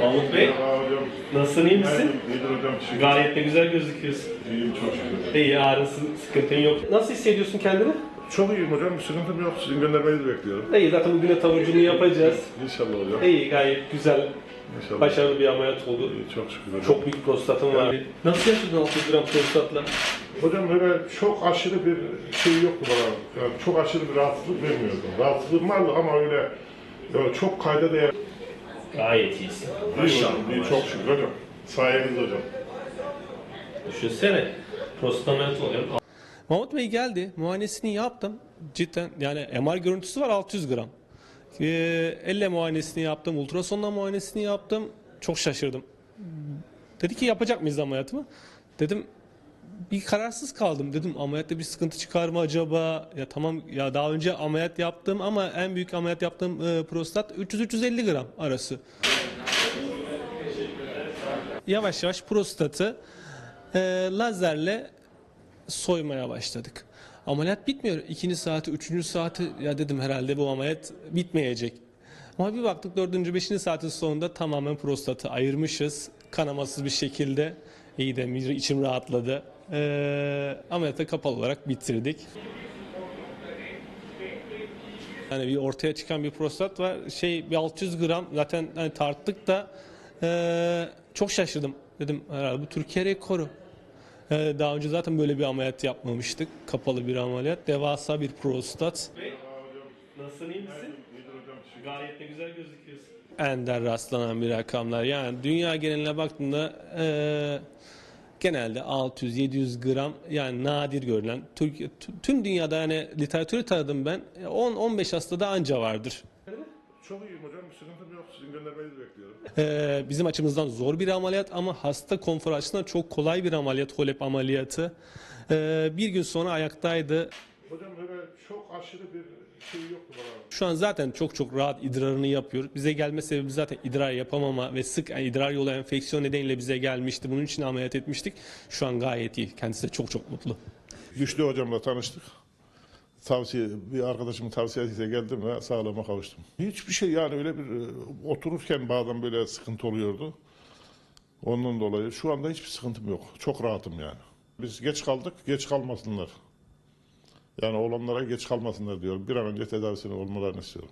Mahmut Bey, Merhaba hocam. nasılsın iyi misin? İyidir hocam. Teşekkür Gayet de güzel gözüküyorsun. İyiyim çok şükür. İyi, ağrısın, sıkıntın yok. Nasıl hissediyorsun kendini? Çok iyiyim hocam. Sıkıntım yok. Sizin göndermenizi bekliyorum. İyi, zaten bugüne taburcunu yapacağız. İnşallah hocam. İyi, gayet güzel, İnşallah. başarılı bir ameliyat oldu. İyi, Çok şükür hocam. Çok büyük prostatın var. Nasıl yaşadın 600 gram prostatla? Hocam böyle çok aşırı bir şey yoktu bana. Yani çok aşırı bir rahatsızlık vermiyordu. Rahatsızlığım vardı ama öyle yani çok kayda değer. Gayet iyisin. İyi hocam. İyi, çok şükür hocam. Sayenizde hocam. Düşünsene, prostat ameliyatı oluyor. Mahmut Bey geldi, muayenesini yaptım. Cidden yani MR görüntüsü var 600 gram. Ee, elle muayenesini yaptım, ultrasonla muayenesini yaptım. Çok şaşırdım. Dedi ki yapacak mıyız ameliyatımı? Dedim bir kararsız kaldım. Dedim ameliyatta bir sıkıntı çıkar mı acaba? Ya tamam ya daha önce ameliyat yaptım ama en büyük ameliyat yaptığım e, prostat 300-350 gram arası. Yavaş yavaş prostatı e, lazerle soymaya başladık. Ameliyat bitmiyor. İkinci saati, üçüncü saati ya dedim herhalde bu ameliyat bitmeyecek. Ama bir baktık dördüncü, beşinci saatin sonunda tamamen prostatı ayırmışız. Kanamasız bir şekilde. İyi de içim rahatladı. Ee, ameliyatı kapalı olarak bitirdik. Yani bir ortaya çıkan bir prostat var. Şey bir 600 gram zaten hani tarttık da ee, çok şaşırdım. Dedim herhalde bu Türkiye rekoru. Ee, Daha önce zaten böyle bir ameliyat yapmamıştık. Kapalı bir ameliyat. Devasa bir prostat. Nasılsın iyi misin? Gayet de güzel gözüküyorsun. Ender rastlanan bir rakamlar. Yani dünya geneline baktığında eee, genelde 600-700 gram yani nadir görülen. Türkiye, t- tüm dünyada yani literatürü taradım ben. 10-15 hastada anca vardır. Çok iyiyim hocam. Sıkıntım yok. Sizin göndermenizi bekliyorum. Ee, bizim açımızdan zor bir ameliyat ama hasta konfor açısından çok kolay bir ameliyat, HOLEP ameliyatı. Ee, bir gün sonra ayaktaydı. Hocam böyle çok aşırı bir şey yoktu bana. Şu an zaten çok çok rahat idrarını yapıyor. Bize gelme sebebi zaten idrar yapamama ve sık yani idrar yolu enfeksiyon nedeniyle bize gelmişti. Bunun için ameliyat etmiştik. Şu an gayet iyi. Kendisi de çok çok mutlu. Güçlü hocamla tanıştık. Tavsiye, bir arkadaşımın tavsiyesiyle geldim ve sağlığıma kavuştum. Hiçbir şey yani öyle bir e, otururken bazen böyle sıkıntı oluyordu. Ondan dolayı şu anda hiçbir sıkıntım yok. Çok rahatım yani. Biz geç kaldık, geç kalmasınlar. Yani olanlara geç kalmasınlar diyorum. Bir an önce tedavisini olmalarını istiyorum.